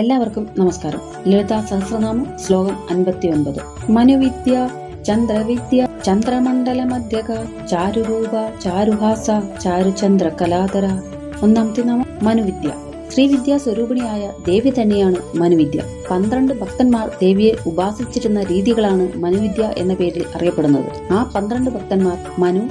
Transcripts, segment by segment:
എല്ലാവർക്കും നമസ്കാരം. ലളിതാ സഹസ്രനാമം ശ്ലോകം അൻപത്തി ഒൻപത് മനുവിദ്യ ചന്ദ്രവിദ്യ ചന്ദ്രമണ്ഡല മധ്യക ചാരുരൂപ ചാരുഹാസ ചാരുചന്ദ്ര കലാതര ഒന്നാമത്തെ നാമം മനുവിദ്യ. ശ്രീവിദ്യാ സ്വരൂപിണിയായ ദേവി തന്നെയാണ് മനുവിദ്യ. പന്ത്രണ്ട് ഭക്തന്മാർ ദേവിയെ ഉപാസിച്ചിരുന്ന രീതികളാണ് മനുവിദ്യ എന്ന പേരിൽ അറിയപ്പെടുന്നത്. ആ പന്ത്രണ്ട് ഭക്തന്മാർ മനു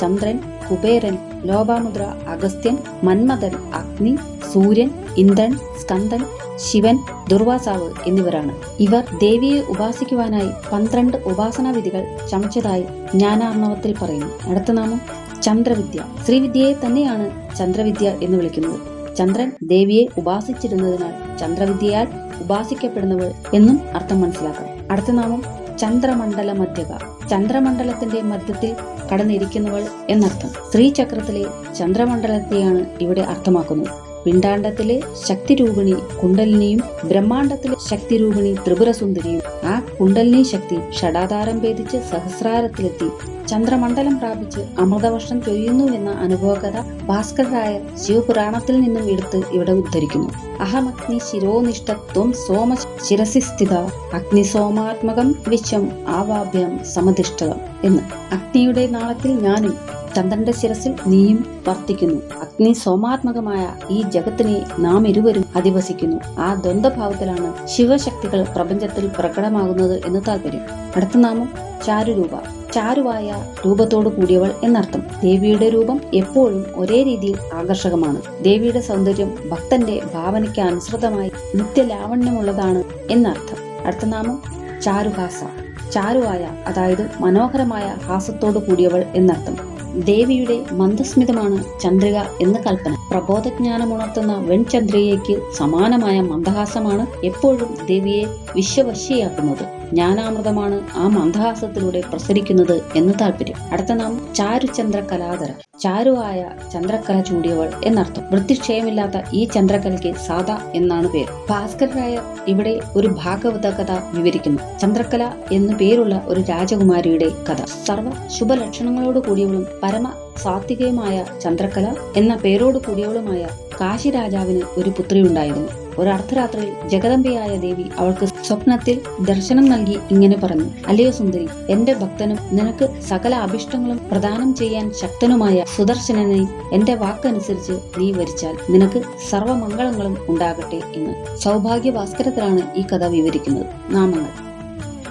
ചന്ദ്രൻ കുബേരൻ ലോപാമുദ്ര അഗസ്ത്യൻ മന്മഥൻ അഗ്നി സൂര്യൻ ഇന്ദ്രൻ സ്കന്ദൻ ശിവൻ ദുർവാസാവ് എന്നിവരാണ്. ഇവർ ദേവിയെ ഉപാസിക്കുവാനായി പന്ത്രണ്ട് ഉപാസനാ വിധികൾ ചമച്ചതായി ജ്ഞാനാർണവത്തിൽ പറയുന്നു. അടുത്ത നാമം ചന്ദ്രവിദ്യ. ശ്രീവിദ്യയെ തന്നെയാണ് ചന്ദ്രവിദ്യ എന്ന് വിളിക്കുന്നത്. ചന്ദ്രൻ ദേവിയെ ഉപാസിച്ചിരുന്നതിനാൽ ചന്ദ്രവിദ്യയാൽ ഉപാസിക്കപ്പെടുന്നവൾ എന്നും അർത്ഥം മനസ്സിലാക്കാം. അടുത്ത നാമം ചന്ദ്രമണ്ഡല മധ്യക ചന്ദ്രമണ്ഡലത്തിന്റെ മധ്യത്തിൽ കടന്നിരിക്കുന്നവൾ എന്നർത്ഥം. സ്ത്രീചക്രത്തിലെ ചന്ദ്രമണ്ഡലത്തെയാണ് ഇവിടെ അർത്ഥമാക്കുന്നത്. പിണ്ടാണ്ടത്തിലെ ശക്തിരൂപിണി കുണ്ടലിനിയും ബ്രഹ്മാണ്ടത്തിലെ ശക്തിരൂപിണി ത്രിപുരസുന്ദരിയും ആ കുണ്ടലിനി ശക്തി ഷടാധാരം ഭേദിച്ച് സഹസ്രാരത്തിലെത്തി ചന്ദ്രമണ്ഡലം പ്രാപിച്ച് അമൃതവർഷം ചൊരിയുന്നുവെന്ന അനുഭവകഥ ഭാസ്കരായ ശിവപുരാണത്തിൽ നിന്നും എടുത്ത് ഇവിടെ ഉദ്ധരിക്കുന്നു. അഹമഗ്നി ശിരോനിഷ്ഠത്വം സോമ ശിരസി സ്ഥിത അഗ്നി സോമാത്മകം വിശ്വം ആവാഭ്യം സമധിഷ്ഠകം എന്ന്. അഗ്നിയുടെ നാളത്തിൽ ഞാനും ചന്ദ്രന്റെ ശിരസിൽ നീയും വർത്തിക്കുന്നു അഗ്നി സോമാത്മകമായ ഈ ജഗത്തിനെ നാം ഇരുവരും അധിവസിക്കുന്നു. ആ ദ്വന്ദ്ഭാവത്തിലാണ് ശിവശക്തികൾ പ്രപഞ്ചത്തിൽ പ്രകടമാകുന്നത് എന്ന് താല്പര്യം അടുത്ത നാമം ചാരുരൂപ. ചാരുവായ രൂപത്തോടു കൂടിയവൾ എന്നർത്ഥം. ദേവിയുടെ രൂപം എപ്പോഴും ഒരേ രീതിയിൽ ആകർഷകമാണ്. ദേവിയുടെ സൗന്ദര്യം ഭക്തന്റെ ഭാവനയ്ക്ക് അനുസൃതമായി നിത്യലാവണ്യമുള്ളതാണ് എന്നർത്ഥം. അടുത്ത നാമം ചാരുഹാസ. ചാരുവായ അതായത് മനോഹരമായ ഹാസത്തോടു കൂടിയവൾ എന്നർത്ഥം. ദേവിയുടെ മന്ദസ്മിതമാണ് ചന്ദ്രിക എന്ന കൽപ്പന. പ്രബോധജ്ഞാനമുണർത്തുന്ന വെൺചന്ദ്രികയ്ക്ക് സമാനമായ മന്ദഹാസമാണ് എപ്പോഴും ദേവിയെ വിശ്വവശ്യയാക്കുന്നത് ജ്ഞാനാമൃതമാണ് ആ മന്ദഹാസത്തിലൂടെ പ്രസരിക്കുന്നത് എന്ന് താല്പര്യം. അടുത്ത നാം ചാരുചന്ദ്ര കലാധര ചാരുവായ ചന്ദ്രക്കല ചൂടിയവൾ എന്നർത്ഥം. വൃത്തിക്ഷയമില്ലാത്ത ഈ ചന്ദ്രകലയ്ക്ക് സാധ എന്നാണ് പേര്. ഭാസ്കരായ ഇവിടെ ഒരു ഭാഗവത കഥ വിവരിക്കുന്നു. ചന്ദ്രക്കല എന്നു പേരുള്ള ഒരു രാജകുമാരിയുടെ കഥ. സർവ ശുഭലക്ഷണങ്ങളോട് കൂടിയവളും പരമ സാത്വികയുമായ ചന്ദ്രകല എന്ന പേരോട് കൂടിയവളുമായ കാശി രാജാവിന് ഒരു പുത്രി ഉണ്ടായിരുന്നു ഒരു അർദ്ധരാത്രിയിൽ ജഗദംബയായ ദേവി അവൾക്ക് സ്വപ്നത്തിൽ ദർശനം നൽകി ഇങ്ങനെ പറഞ്ഞു അല്ലയോ സുന്ദരി എന്റെ ഭക്തനും നിനക്ക് സകല അഭിഷ്ടങ്ങളും പ്രദാനം ചെയ്യാൻ ശക്തനുമായ സുദർശനനെ എന്റെ വാക്കനുസരിച്ച് നീ വരിച്ചാൽ നിനക്ക് സർവമംഗളങ്ങളും ഉണ്ടാകട്ടെ എന്ന് സൗഭാഗ്യ ഭാസ്കരത്തിലാണ് ഈ കഥ വിവരിക്കുന്നത്. നാമങ്ങൾ.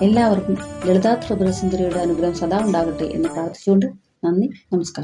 എല്ലാവർക്കും ലളിതാ ത്രിപുരസുന്ദരിയുടെ അനുഗ്രഹം സദാ ഉണ്ടാകട്ടെ എന്ന് പ്രാർത്ഥിച്ചുകൊണ്ട് നന്ദി നമസ്കാരം.